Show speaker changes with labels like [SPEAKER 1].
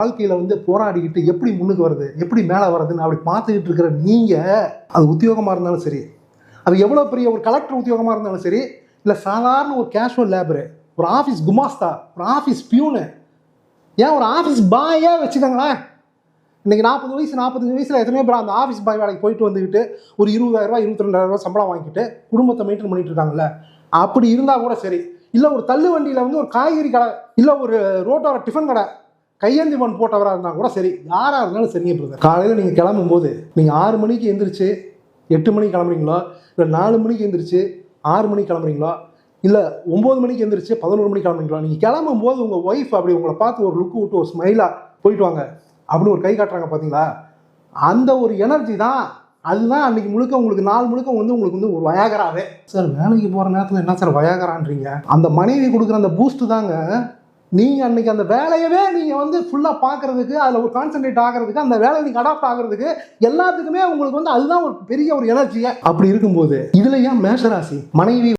[SPEAKER 1] வாழ்க்கையில் வந்து போராடிக்கிட்டு எப்படி முன்னுக்கு வருது எப்படி மேலே வருதுன்னு அப்படி பார்த்துக்கிட்டு இருக்கிற நீங்கள் அது உத்தியோகமாக இருந்தாலும் சரி. அது எவ்வளோ பெரிய ஒரு கலெக்டர் உத்தியோகமாக இருந்தாலும் சரி இல்லை சாதாரண ஒரு கேஷுவல் லேபரு ஒரு ஆஃபீஸ் குமாஸ்தா ஒரு ஆஃபீஸ் பியூனு ஏன் ஒரு ஆஃபீஸ் பாயே வச்சுக்கோங்களேன். இன்றைக்கி நாற்பது வயசு நாற்பத்தஞ்சு வயசில் எத்தனையோ பேர் அந்த ஆஃபீஸ் பாய் வேலைக்கு போயிட்டு வந்துக்கிட்டு ஒரு இருபதாயிரரூவா இருபத்தி ரெண்டாயிரம் சம்பளம் வாங்கிட்டு குடும்பத்தை மெயின்டைன் பண்ணிட்டு இருக்காங்கல்ல. அப்படி இருந்தால் கூட சரி. இல்லை ஒரு தள்ளு வண்டியில் வந்து ஒரு காய்கறி கடை இல்லை ஒரு ரோட்டோர டிஃபன் கடை கையேந்தி மண் போட்டவராக இருந்தால் கூட சரி யாராக இருந்தாலும் சரிங்க பிரதர் காலையில் நீங்கள் கிளம்பும்போது நீங்கள் ஆறு மணிக்கு எந்திரிச்சு எட்டு மணிக்கு கிளம்புறீங்களோ இல்லை நாலு மணிக்கு எந்திரிச்சு ஆறு மணிக்கு கிளம்புறீங்களோ இல்லை ஒம்பது மணிக்கு எந்திரிச்சு பதினோரு மணிக்கு கிளம்புறீங்களா நீங்கள் கிளம்பும் போது உங்கள் ஒய்ஃப் அப்படி உங்களை பார்த்து ஒரு லுக்கு விட்டு ஒரு ஸ்மைலாக போயிட்டு வாங்க. அப்படின்னு ஒரு கை காட்டுறாங்க பார்த்தீங்களா அந்த ஒரு எனர்ஜி தான் அதுதான் அன்னைக்கு முழுக்க உங்களுக்கு நாள் முழுக்க வந்து உங்களுக்கு வந்து ஒரு வயாகராவே சார் வேலைக்கு போகிற நேரத்தில் என்ன சார் வயாகரான்றீங்க அந்த மனைவி கொடுக்குற அந்த பூஸ்ட் தாங்க நீங்கள் அன்னைக்கு அந்த வேலையவே நீங்கள் வந்து ஃபுல்லாக பார்க்கறதுக்கு அதில் ஒரு கான்சென்ட்ரேட் ஆகிறதுக்கு அந்த வேலையை நீங்கள் அடாப்ட் ஆகிறதுக்கு எல்லாத்துக்குமே உங்களுக்கு வந்து அதுதான் ஒரு பெரிய ஒரு எனர்ஜியை அப்படி இருக்கும்போது இதில் ஏன் மேஷராசி மனைவி